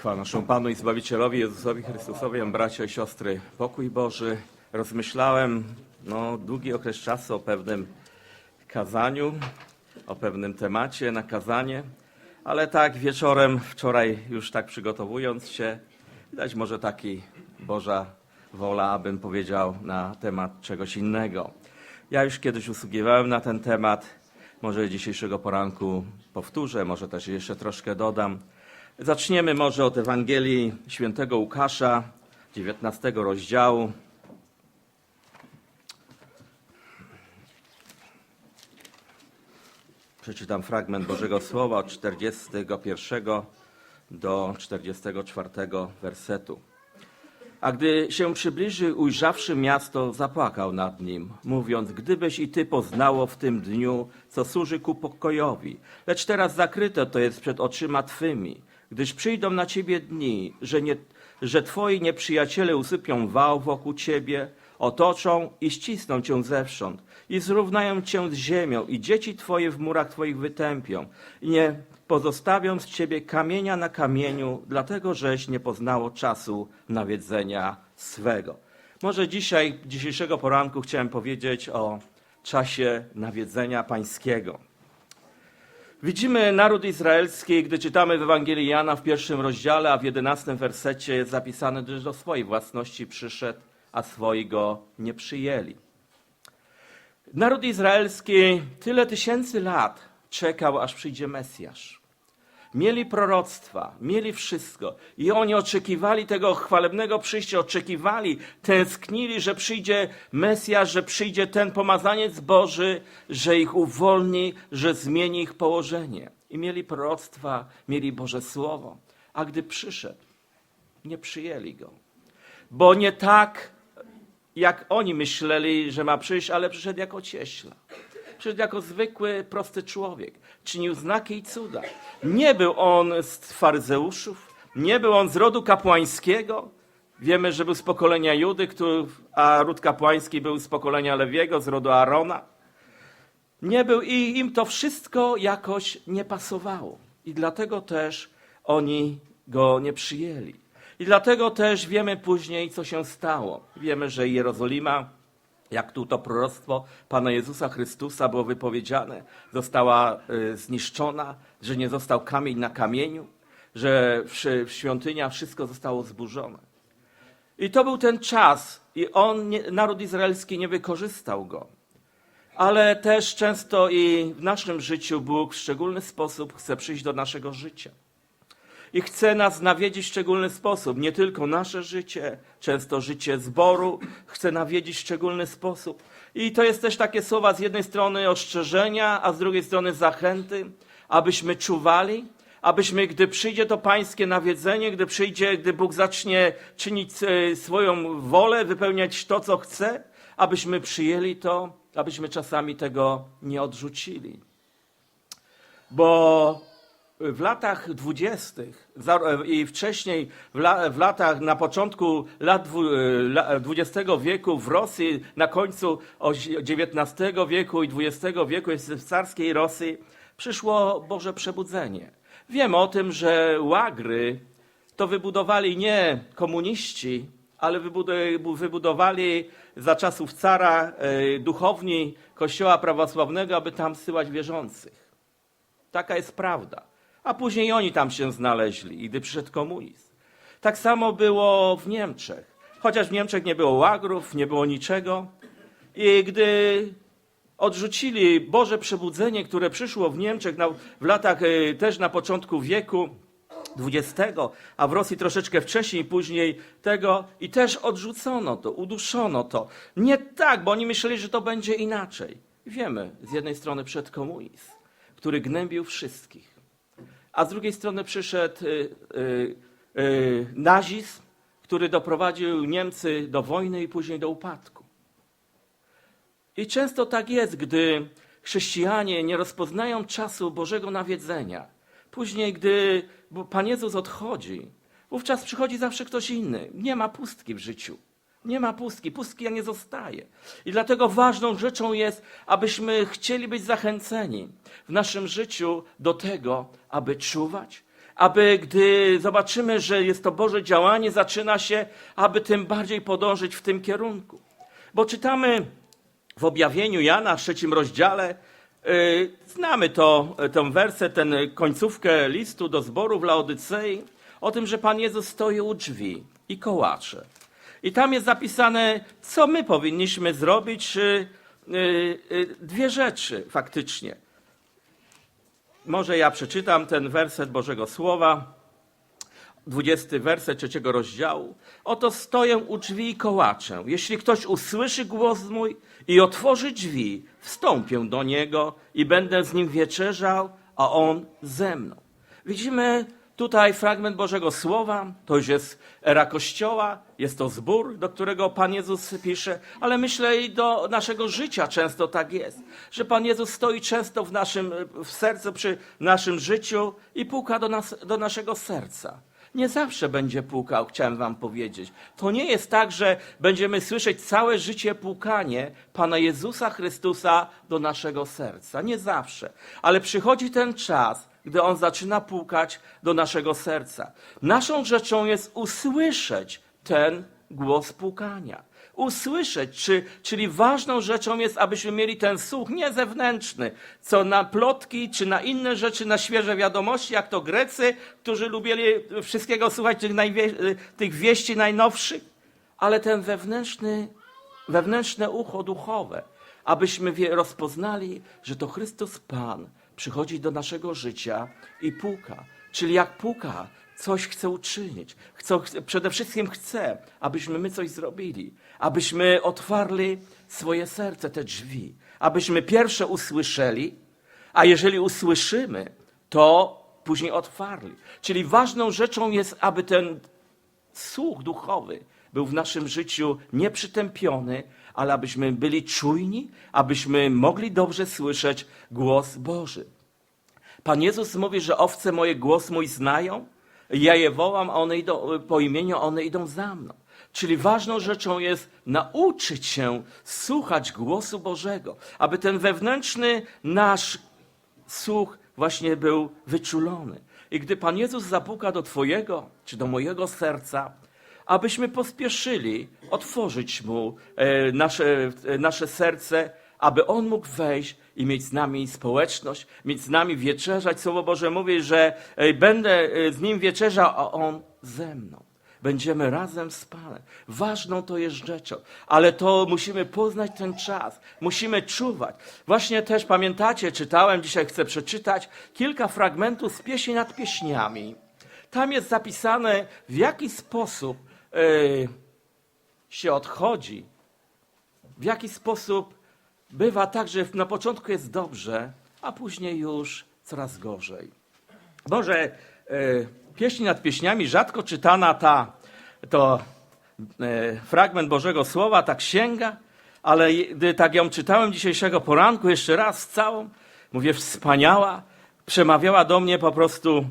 Chwała naszemu Panu i Zbawicielowi Jezusowi Chrystusowi, bracia i siostry, pokój Boży. Rozmyślałem no, długi okres czasu o pewnym kazaniu, o pewnym temacie na kazanie, ale tak wieczorem, wczoraj już tak przygotowując się, widać może taki Boża wola, abym powiedział na temat czegoś innego. Ja już kiedyś usługiwałem na ten temat, może dzisiejszego poranku powtórzę, może też jeszcze troszkę dodam. Zaczniemy może od Ewangelii świętego Łukasza, 19 rozdziału. Przeczytam fragment Bożego Słowa od 41 do 44 wersetu. A gdy się przybliżył, ujrzawszy miasto, zapłakał nad nim, mówiąc, gdybyś i ty poznało w tym dniu, co służy ku pokojowi. Lecz teraz zakryte to jest przed oczyma twymi, gdyż przyjdą na ciebie dni, że, nie, że twoi nieprzyjaciele usypią wał wokół ciebie, otoczą i ścisną cię zewsząd i zrównają cię z ziemią i dzieci twoje w murach twoich wytępią i nie pozostawią z ciebie kamienia na kamieniu, dlatego żeś nie poznało czasu nawiedzenia swego. Może dzisiaj, dzisiejszego poranku chciałem powiedzieć o czasie nawiedzenia pańskiego. Widzimy naród izraelski, gdy czytamy w Ewangelii Jana w pierwszym rozdziale, a w jedenastym wersecie jest zapisane, że do swojej własności przyszedł, a swoi go nie przyjęli. Naród izraelski tyle tysięcy lat czekał, aż przyjdzie Mesjasz. Mieli proroctwa, mieli wszystko i oni oczekiwali tego chwalebnego przyjścia, oczekiwali, tęsknili, że przyjdzie Mesjasz, że przyjdzie ten pomazaniec Boży, że ich uwolni, że zmieni ich położenie. I mieli proroctwa, mieli Boże Słowo, a gdy przyszedł, nie przyjęli go. Bo nie tak, jak oni myśleli, że ma przyjść, ale przyszedł jako cieśla. Przyszedł jako zwykły, prosty człowiek. Czynił znaki i cuda. Nie był on z faryzeuszów, nie był on z rodu kapłańskiego. Wiemy, że był z pokolenia Judy, który, a ród kapłański był z pokolenia Lewiego, z rodu Aarona. Nie był i im to wszystko jakoś nie pasowało. I dlatego też oni go nie przyjęli. I dlatego też wiemy później, co się stało. Wiemy, że Jerozolima, jak tu to proroctwo Pana Jezusa Chrystusa było wypowiedziane, została y, zniszczona, że nie został kamień na kamieniu, że w, świątynia wszystko zostało zburzone. I to był ten czas, i on, naród izraelski nie wykorzystał go. Ale też często i w naszym życiu Bóg w szczególny sposób chce przyjść do naszego życia i chce nas nawiedzić w szczególny sposób. Nie tylko nasze życie, często życie zboru chce nawiedzić w szczególny sposób. I to jest też takie słowa z jednej strony ostrzeżenia, a z drugiej strony zachęty, abyśmy czuwali, abyśmy, gdy przyjdzie to pańskie nawiedzenie, gdy przyjdzie, gdy Bóg zacznie czynić e, swoją wolę, wypełniać to, co chce, abyśmy przyjęli to, abyśmy czasami tego nie odrzucili. Bo w latach dwudziestych i wcześniej w, la, w, latach, na początku lat XX wieku w Rosji, na końcu XIX wieku i XX wieku w carskiej Rosji przyszło Boże Przebudzenie. Wiem o tym, że łagry to wybudowali nie komuniści, ale wybudowali za czasów cara duchowni Kościoła Prawosławnego, aby tam syłać wierzących. Taka jest prawda a później oni tam się znaleźli, gdy przyszedł komunizm. Tak samo było w Niemczech. Chociaż w Niemczech nie było łagrów, nie było niczego. I gdy odrzucili Boże przebudzenie, które przyszło w Niemczech na, w latach y, też na początku wieku XX, a w Rosji troszeczkę wcześniej, później tego, i też odrzucono to, uduszono to. Nie tak, bo oni myśleli, że to będzie inaczej. Wiemy, z jednej strony przed komunizm, który gnębił wszystkich a z drugiej strony przyszedł y, y, y, nazizm, który doprowadził Niemcy do wojny i później do upadku. I często tak jest, gdy chrześcijanie nie rozpoznają czasu Bożego nawiedzenia. Później, gdy Pan Jezus odchodzi, wówczas przychodzi zawsze ktoś inny. Nie ma pustki w życiu. Nie ma pustki, pustki nie zostaje. I dlatego ważną rzeczą jest, abyśmy chcieli być zachęceni w naszym życiu do tego, aby czuwać, aby gdy zobaczymy, że jest to Boże działanie, zaczyna się, aby tym bardziej podążyć w tym kierunku. Bo czytamy w objawieniu Jana w trzecim rozdziale, yy, znamy to, ten werset, ten końcówkę listu do zboru w Laodycei, o tym, że Pan Jezus stoi u drzwi i kołacze. I tam jest zapisane, co my powinniśmy zrobić, yy, yy, dwie rzeczy faktycznie. Może ja przeczytam ten werset Bożego Słowa, 20 werset trzeciego rozdziału. Oto stoję u drzwi i kołaczę. Jeśli ktoś usłyszy głos mój i otworzy drzwi, wstąpię do niego i będę z nim wieczerzał, a on ze mną. Widzimy tutaj fragment Bożego Słowa. To już jest era Kościoła, jest to zbór, do którego Pan Jezus pisze, ale myślę i do naszego życia często tak jest, że Pan Jezus stoi często w naszym w sercu, przy naszym życiu i puka do, nas, do naszego serca. Nie zawsze będzie pukał, chciałem wam powiedzieć. To nie jest tak, że będziemy słyszeć całe życie pukanie Pana Jezusa Chrystusa do naszego serca. Nie zawsze. Ale przychodzi ten czas, gdy On zaczyna pukać do naszego serca. Naszą rzeczą jest usłyszeć ten głos pukania usłyszeć, czy, czyli ważną rzeczą jest, abyśmy mieli ten słuch nie zewnętrzny, co na plotki, czy na inne rzeczy, na świeże wiadomości, jak to Grecy, którzy lubili wszystkiego słuchać, tych, najwie, tych wieści najnowszych, ale ten wewnętrzny, wewnętrzne ucho duchowe, abyśmy rozpoznali, że to Chrystus Pan przychodzi do naszego życia i puka. Czyli jak puka, coś chce uczynić. Chce, przede wszystkim chce, abyśmy my coś zrobili, abyśmy otwarli swoje serce, te drzwi, abyśmy pierwsze usłyszeli, a jeżeli usłyszymy, to później otwarli. Czyli ważną rzeczą jest, aby ten słuch duchowy był w naszym życiu nieprzytępiony, ale abyśmy byli czujni, abyśmy mogli dobrze słyszeć głos Boży. Pan Jezus mówi, że owce moje głos mój znają, ja je wołam, a one idą po imieniu, one idą za mną. Czyli ważną rzeczą jest nauczyć się słuchać głosu Bożego, aby ten wewnętrzny nasz słuch właśnie był wyczulony. I gdy Pan Jezus zapuka do Twojego czy do mojego serca, abyśmy pospieszyli otworzyć Mu e, nasze, e, nasze serce, aby On mógł wejść i mieć z nami społeczność, mieć z nami wieczerzać. Słowo Boże mówi, że e, będę z Nim wieczerzał, a On ze mną. Będziemy razem z Panem. Ważną to jest rzeczą, ale to musimy poznać ten czas, musimy czuwać. Właśnie też pamiętacie, czytałem, dzisiaj chcę przeczytać kilka fragmentów z pieśni nad pieśniami. Tam jest zapisane, w jaki sposób yy, się odchodzi, w jaki sposób bywa tak, że na początku jest dobrze, a później już coraz gorzej. Może e, pieśni nad pieśniami, rzadko czytana ta, to e, fragment Bożego Słowa, ta księga, ale gdy tak ją czytałem dzisiejszego poranku, jeszcze raz całą, mówię, wspaniała, przemawiała do mnie po prostu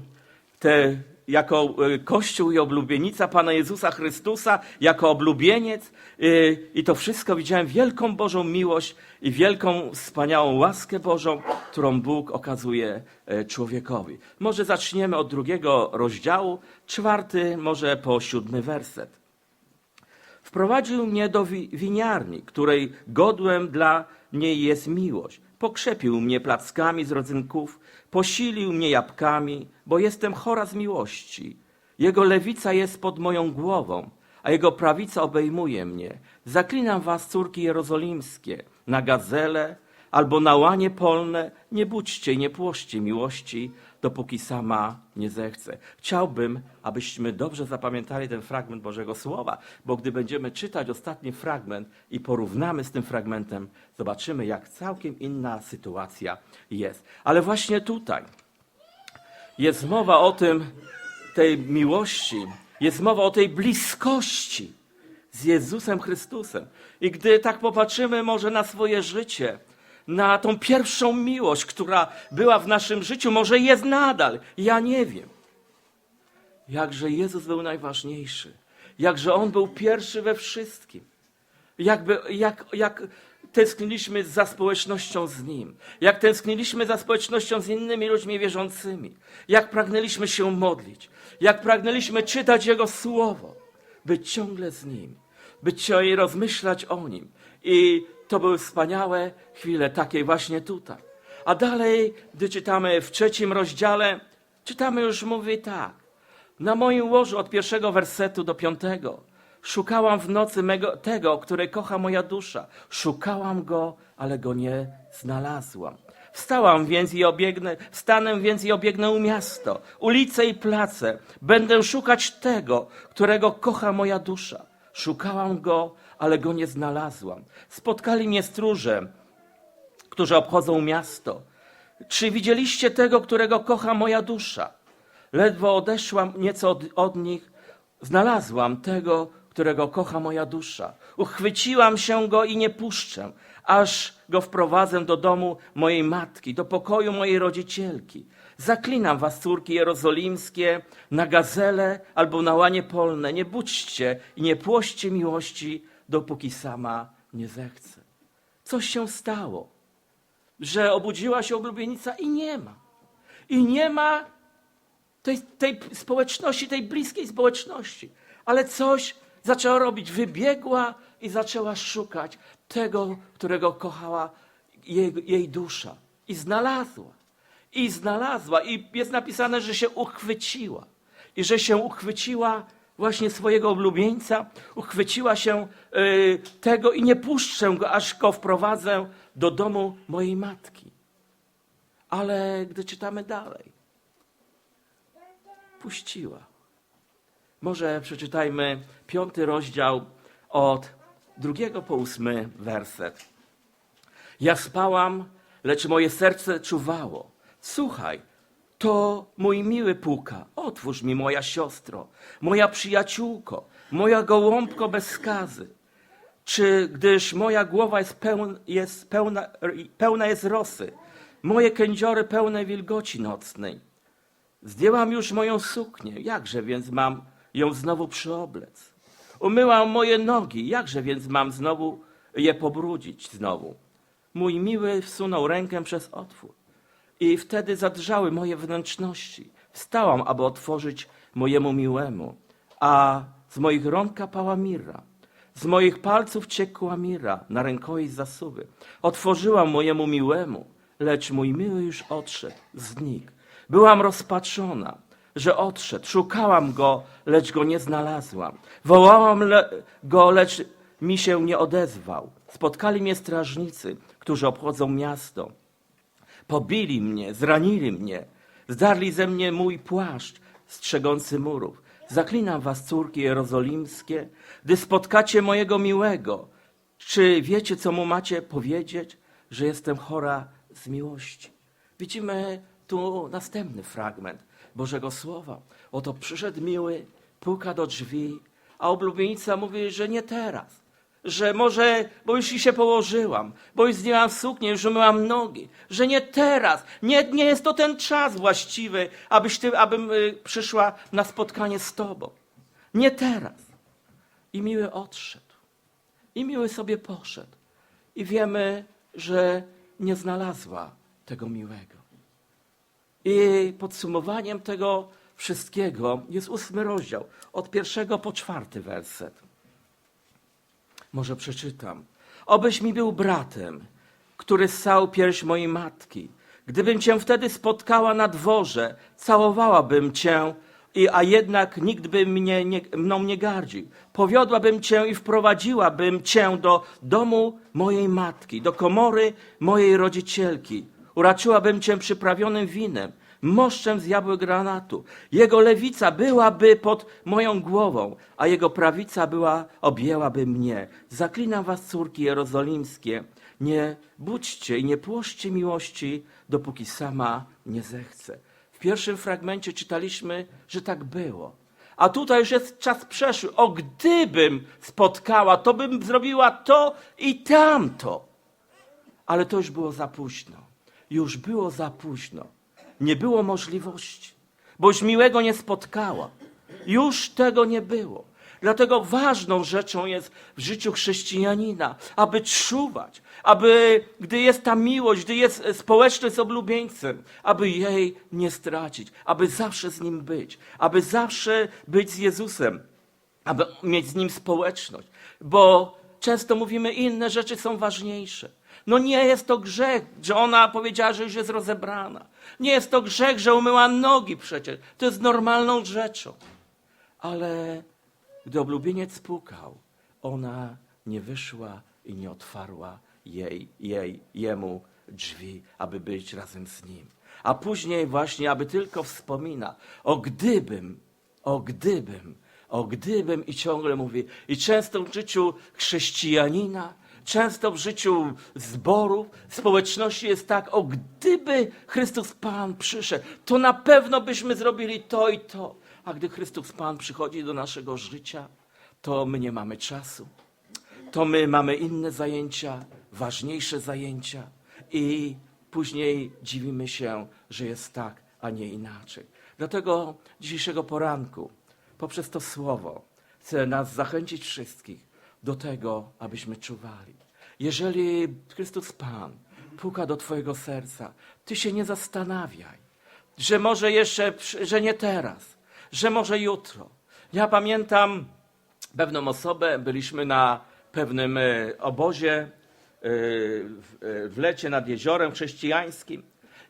te jako e, Kościół i oblubienica Pana Jezusa Chrystusa, jako oblubieniec. e, I to wszystko widziałem wielką Bożą miłość i wielką, wspaniałą łaskę Bożą, którą Bóg okazuje e, człowiekowi. Może zaczniemy od drugiego rozdziału, czwarty, może po siódmy werset. Wprowadził mnie do wi- winiarni, której godłem dla niej jest miłość. Pokrzepił mnie plackami z rodzynków, posilił mnie jabłkami, bo jestem chora z miłości. Jego lewica jest pod moją głową, a jego prawica obejmuje mnie. Zaklinam was, córki jerozolimskie, na gazele albo na łanie polne, nie budźcie i nie płoszcie miłości, dopóki sama nie zechce. Chciałbym, abyśmy dobrze zapamiętali ten fragment Bożego Słowa, bo gdy będziemy czytać ostatni fragment i porównamy z tym fragmentem, zobaczymy, jak całkiem inna sytuacja jest. Ale właśnie tutaj jest mowa o tym, tej miłości, jest mowa o tej bliskości z Jezusem Chrystusem. I gdy tak popatrzymy może na swoje życie, na tą pierwszą miłość, która była w naszym życiu, może jest nadal, ja nie wiem. Jakże Jezus był najważniejszy, jakże On był pierwszy we wszystkim. Jakby, jak, jak tęskniliśmy za społecznością z Nim, jak tęskniliśmy za społecznością z innymi ludźmi wierzącymi, jak pragnęliśmy się modlić, jak pragnęliśmy czytać Jego Słowo, być ciągle z Nim, być ciągle rozmyślać o Nim. I to były wspaniałe chwile, takie właśnie tutaj. A dalej, gdy czytamy w trzecim rozdziale, czytamy już, mówi tak. Na moim łożu od pierwszego wersetu do piątego szukałam w nocy mego, tego, które kocha moja dusza. Szukałam go, ale go nie znalazłam. Wstałam więc i obiegnę, wstanę więc i obiegnę miasto, ulice i place. Będę szukać tego, którego kocha moja dusza. Szukałam go, ale go nie znalazłam. Spotkali mnie stróże, którzy obchodzą miasto. Czy widzieliście tego, którego kocha moja dusza? Ledwo odeszłam nieco od, od nich, znalazłam tego, którego kocha moja dusza. Uchwyciłam się go i nie puszczę, aż go wprowadzę do domu mojej matki, do pokoju mojej rodzicielki. Zaklinam was, córki jerozolimskie, na gazele albo na łanie polne. Nie budźcie i nie płoście miłości, dopóki sama nie zechce. Coś się stało, że obudziła się oblubienica i nie ma. I nie ma tej, tej społeczności, tej bliskiej społeczności. Ale coś zaczęła robić. Wybiegła i zaczęła szukać tego, którego kochała jej, jej dusza. I znalazła. I znalazła. I jest napisane, że się uchwyciła. I że się uchwyciła właśnie swojego oblubieńca, uchwyciła się y, tego i nie puszczę go, aż go wprowadzę do domu mojej matki. Ale gdy czytamy dalej, puściła. Może przeczytajmy piąty rozdział od drugiego po ósmy werset. Ja spałam, lecz moje serce czuwało. Słuchaj, to mój miły puka. Otwórz mi, moja siostro, moja przyjaciółko, moja gołąbko bez skazy. Czy gdyż moja głowa jest, pełn, jest pełna, pełna jest rosy, moje kędziory pełne wilgoci nocnej. Zdjęłam już moją suknię, jakże więc mam ją znowu przyoblec? Umyłam moje nogi, jakże więc mam znowu je pobrudzić znowu? Mój miły wsunął rękę przez otwór i wtedy zadrżały moje wnętrzności. Wstałam, aby otworzyć mojemu miłemu, a z moich rąk kapała mirra. Z moich palców ciekła mira na rękojeść zasuwy. Otworzyłam mojemu miłemu, lecz mój miły już odszedł, znikł. Byłam rozpaczona, że odszedł. Szukałam go, lecz go nie znalazłam. Wołałam le go, lecz mi się nie odezwał. Spotkali mnie strażnicy, którzy obchodzą miasto. Pobili mnie, zranili mnie, zdarli ze mnie mój płaszcz strzegący murów. Zaklinam was, córki jerozolimskie, gdy spotkacie mojego miłego. Czy wiecie, co mu macie powiedzieć? Że jestem chora z miłości. Widzimy tu następny fragment Bożego Słowa. Oto przyszedł miły, puka do drzwi, a oblubienica mówi, że nie teraz. Że może, bo już się położyłam, bo już zdjęłam suknię, już umyłam nogi, że nie teraz, nie, nie jest to ten czas właściwy, abyś ty, abym y, przyszła na spotkanie z Tobą. Nie teraz. I miły odszedł. I miły sobie poszedł. I wiemy, że nie znalazła tego miłego. I podsumowaniem tego wszystkiego jest ósmy rozdział, od pierwszego po czwarty werset. Może przeczytam. Obyś mi był bratem, który ssał pierś mojej matki. Gdybym cię wtedy spotkała na dworze, całowałabym cię, i, a jednak nikt by mnie nie, mną nie gardził. Powiodłabym cię i wprowadziłabym cię do domu mojej matki, do komory mojej rodzicielki. Uraczyłabym cię przyprawionym winem, moszczem z jabłek granatu. Jego lewica byłaby pod moją głową, a jego prawica była, objęłaby mnie. Zaklinam was, córki jerozolimskie, nie budźcie i nie płoszcie miłości, dopóki sama nie zechce. W pierwszym fragmencie czytaliśmy, że tak było. A tutaj już jest czas przeszły. O, gdybym spotkała, to bym zrobiła to i tamto. Ale to już było za późno. Już było za późno. Nie było możliwości, bo już miłego nie spotkała. Już tego nie było. Dlatego ważną rzeczą jest w życiu chrześcijanina, aby czuwać, aby, gdy jest ta miłość, gdy jest społeczność z oblubieńcem, aby jej nie stracić, aby zawsze z nim być, aby zawsze być z Jezusem, aby mieć z nim społeczność, bo często mówimy, inne rzeczy są ważniejsze. No nie jest to grzech, że ona powiedziała, że już jest rozebrana. Nie jest to grzech, że umyła nogi przecież. To jest normalną rzeczą. Ale gdy oblubieniec pukał, ona nie wyszła i nie otwarła jej, jej, jemu drzwi, aby być razem z nim. A później właśnie, aby tylko wspomina, o gdybym, o gdybym, o gdybym i ciągle mówi. I często w życiu chrześcijanina, często w życiu zborów, społeczności jest tak, o gdyby Chrystus Pan przyszedł, to na pewno byśmy zrobili to i to. A gdy Chrystus Pan przychodzi do naszego życia, to my nie mamy czasu. To my mamy inne zajęcia, ważniejsze zajęcia i później dziwimy się, że jest tak, a nie inaczej. Dlatego dzisiejszego poranku, poprzez to słowo, chcę nas zachęcić wszystkich do tego, abyśmy czuwali. Jeżeli Chrystus Pan puka do Twojego serca, Ty się nie zastanawiaj, że może jeszcze, że nie teraz, że może jutro. Ja pamiętam pewną osobę, byliśmy na pewnym e, obozie e, w, e, w lecie nad jeziorem chrześcijańskim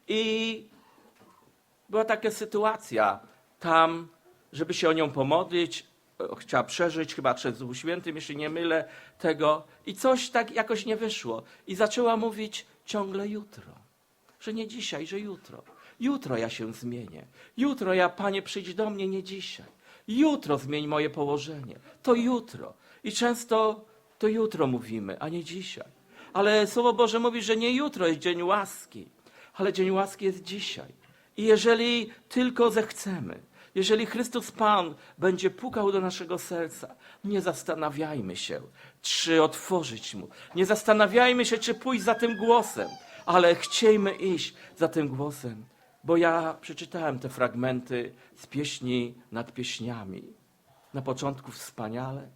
i była taka sytuacja tam, żeby się o nią pomodlić, chciała przeżyć, chyba przez Duchu Świętym, jeśli nie mylę tego, i coś tak jakoś nie wyszło. I zaczęła mówić ciągle jutro, że nie dzisiaj, że jutro. Jutro ja się zmienię. Jutro ja, Panie, przyjdź do mnie, nie dzisiaj. Jutro zmień moje położenie. To jutro. I często to jutro mówimy, a nie dzisiaj. Ale Słowo Boże mówi, że nie jutro jest dzień łaski, ale dzień łaski jest dzisiaj. I jeżeli tylko zechcemy, jeżeli Chrystus Pan będzie pukał do naszego serca, nie zastanawiajmy się, czy otworzyć Mu. Nie zastanawiajmy się, czy pójść za tym głosem, ale chciejmy iść za tym głosem. Bo ja przeczytałem te fragmenty z pieśni nad pieśniami. Na początku wspaniale,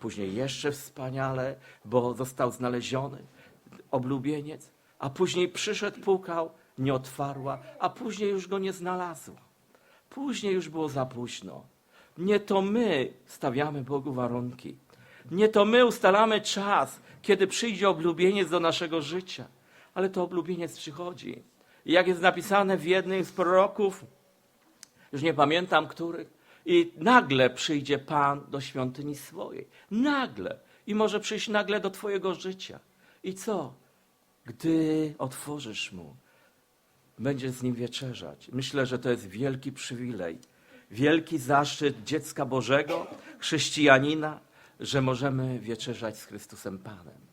później jeszcze wspaniale, bo został znaleziony oblubieniec, a później przyszedł, pukał, nie otwarła, a później już go nie znalazła. Później już było za późno. Nie to my stawiamy Bogu warunki. Nie to my ustalamy czas, kiedy przyjdzie oblubieniec do naszego życia, ale to oblubieniec przychodzi. I jak jest napisane w jednym z proroków, już nie pamiętam których, i nagle przyjdzie Pan do świątyni swojej. Nagle. I może przyjść nagle do Twojego życia. I co? Gdy otworzysz Mu, będziesz z Nim wieczerzać. Myślę, że to jest wielki przywilej, wielki zaszczyt dziecka Bożego, chrześcijanina, że możemy wieczerzać z Chrystusem Panem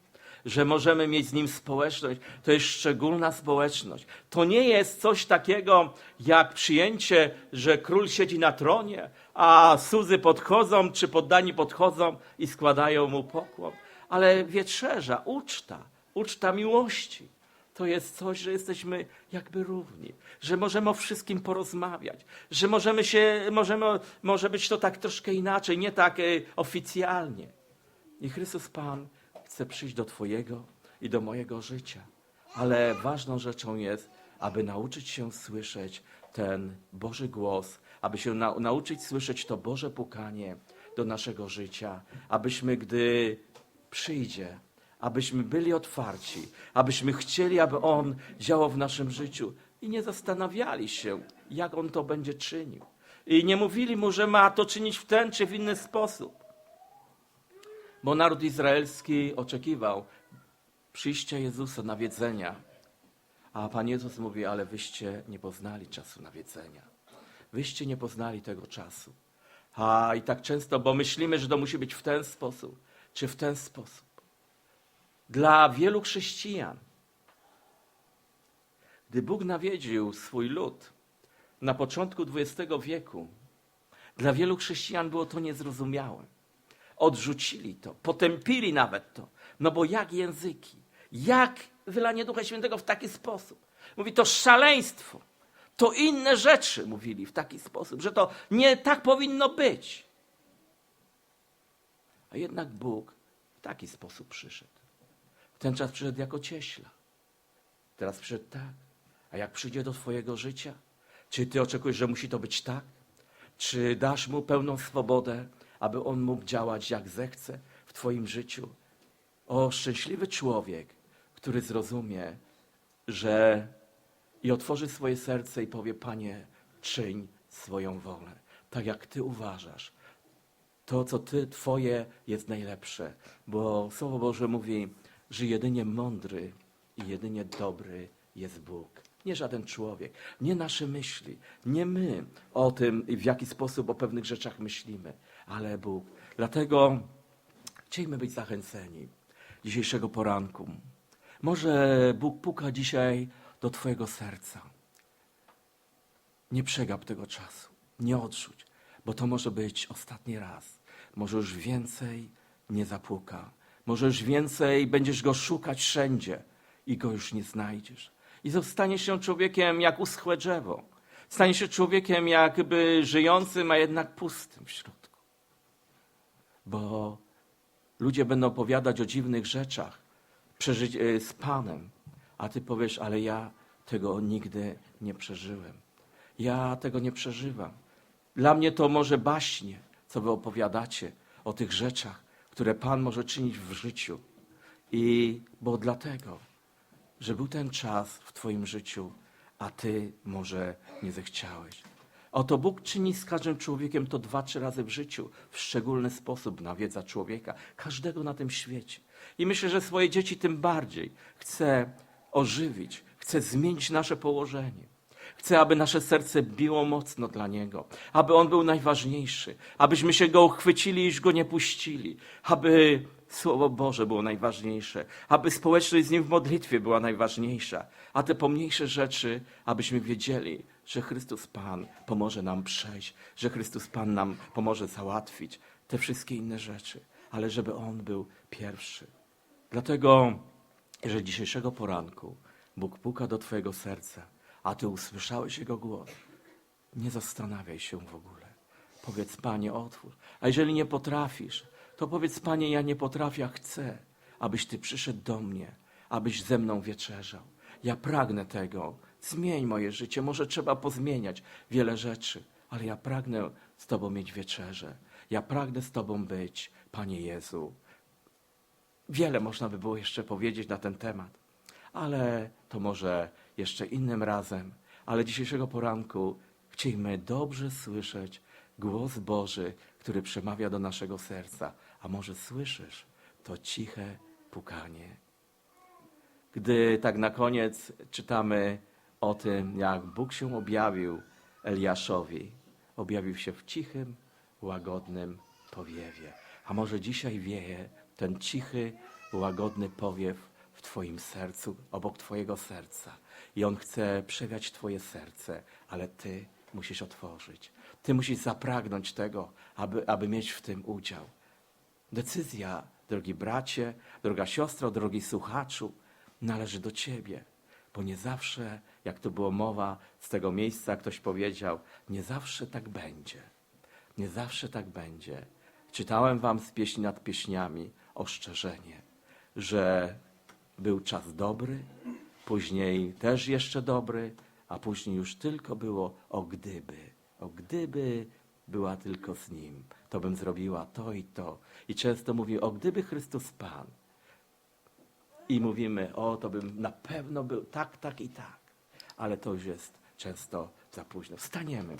że możemy mieć z Nim społeczność. To jest szczególna społeczność. To nie jest coś takiego jak przyjęcie, że król siedzi na tronie, a słudzy podchodzą, czy poddani podchodzą i składają mu pokłon. Ale wieczerza, uczta, uczta miłości. To jest coś, że jesteśmy jakby równi, że możemy o wszystkim porozmawiać, że możemy się, możemy, może być to tak troszkę inaczej, nie tak e, oficjalnie. I Chrystus Pan chce przyjść do Twojego i do mojego życia. Ale ważną rzeczą jest, aby nauczyć się słyszeć ten Boży głos, aby się nau nauczyć słyszeć to Boże pukanie do naszego życia, abyśmy, gdy przyjdzie, abyśmy byli otwarci, abyśmy chcieli, aby On działał w naszym życiu i nie zastanawiali się, jak On to będzie czynił. I nie mówili Mu, że ma to czynić w ten czy w inny sposób bo naród izraelski oczekiwał przyjścia Jezusa, nawiedzenia. A Pan Jezus mówi, ale wyście nie poznali czasu nawiedzenia. Wyście nie poznali tego czasu. A i tak często, bo myślimy, że to musi być w ten sposób, czy w ten sposób. Dla wielu chrześcijan, gdy Bóg nawiedził swój lud na początku XX wieku, dla wielu chrześcijan było to niezrozumiałe odrzucili to, potępili nawet to. No bo jak języki? Jak wylanie Ducha Świętego w taki sposób? Mówi to szaleństwo. To inne rzeczy mówili w taki sposób, że to nie tak powinno być. A jednak Bóg w taki sposób przyszedł. Ten czas przyszedł jako cieśla. Teraz przyszedł tak. A jak przyjdzie do Twojego życia? Czy Ty oczekujesz, że musi to być tak? Czy dasz Mu pełną swobodę, aby On mógł działać jak zechce w Twoim życiu? O, szczęśliwy człowiek, który zrozumie, że i otworzy swoje serce i powie: Panie, czyń swoją wolę, tak jak Ty uważasz. To, co Ty, Twoje jest najlepsze, bo Słowo Boże mówi, że jedynie mądry i jedynie dobry jest Bóg. Nie żaden człowiek, nie nasze myśli, nie my o tym, w jaki sposób o pewnych rzeczach myślimy, ale Bóg. Dlatego chcielibyśmy być zachęceni dzisiejszego poranku. Może Bóg puka dzisiaj do Twojego serca. Nie przegap tego czasu, nie odrzuć, bo to może być ostatni raz. Może już więcej nie zapuka. Może już więcej będziesz go szukać wszędzie i go już nie znajdziesz. I zostaniesz się człowiekiem jak uschłe drzewo. Staniesz się człowiekiem jakby żyjącym, a jednak pustym w środku. Bo ludzie będą opowiadać o dziwnych rzeczach przeżyć e, z Panem, a ty powiesz, ale ja tego nigdy nie przeżyłem. Ja tego nie przeżywam. Dla mnie to może baśnie, co wy opowiadacie o tych rzeczach, które Pan może czynić w życiu. I bo dlatego, że był ten czas w Twoim życiu, a Ty może nie zechciałeś. Oto Bóg czyni z każdym człowiekiem to dwa, trzy razy w życiu, w szczególny sposób nawiedza człowieka, każdego na tym świecie. I myślę, że swoje dzieci tym bardziej chce ożywić, chce zmienić nasze położenie. Chcę, aby nasze serce biło mocno dla Niego, aby On był najważniejszy, abyśmy się Go uchwycili i już Go nie puścili, aby Słowo Boże było najważniejsze, aby społeczność z Nim w modlitwie była najważniejsza, a te pomniejsze rzeczy, abyśmy wiedzieli, że Chrystus Pan pomoże nam przejść, że Chrystus Pan nam pomoże załatwić te wszystkie inne rzeczy, ale żeby On był pierwszy. Dlatego, jeżeli dzisiejszego poranku Bóg puka do Twojego serca, a Ty usłyszałeś Jego głos, nie zastanawiaj się w ogóle. Powiedz, Panie, otwórz. A jeżeli nie potrafisz, to powiedz, Panie, ja nie potrafię, a chcę, abyś Ty przyszedł do mnie, abyś ze mną wieczerzał. Ja pragnę tego. Zmień moje życie. Może trzeba pozmieniać wiele rzeczy, ale ja pragnę z Tobą mieć wieczerzę. Ja pragnę z Tobą być, Panie Jezu. Wiele można by było jeszcze powiedzieć na ten temat, ale to może jeszcze innym razem. Ale dzisiejszego poranku chcielibyśmy dobrze słyszeć głos Boży, który przemawia do naszego serca. A może słyszysz to ciche pukanie? Gdy tak na koniec czytamy o tym, jak Bóg się objawił Eliaszowi, objawił się w cichym, łagodnym powiewie. A może dzisiaj wieje ten cichy, łagodny powiew Twoim sercu, obok Twojego serca. I On chce przewiać Twoje serce, ale Ty musisz otworzyć. Ty musisz zapragnąć tego, aby, aby mieć w tym udział. Decyzja, drogi bracie, droga siostro, drogi słuchaczu, należy do Ciebie, bo nie zawsze, jak to było mowa z tego miejsca, ktoś powiedział, nie zawsze tak będzie. Nie zawsze tak będzie. Czytałem Wam z pieśni nad pieśniami ostrzeżenie, że był czas dobry, później też jeszcze dobry, a później już tylko było o gdyby. O gdyby była tylko z Nim, to bym zrobiła to i to. I często mówi, o gdyby Chrystus Pan. I mówimy, o to bym na pewno był tak, tak i tak. Ale to już jest często za późno. Wstaniemy.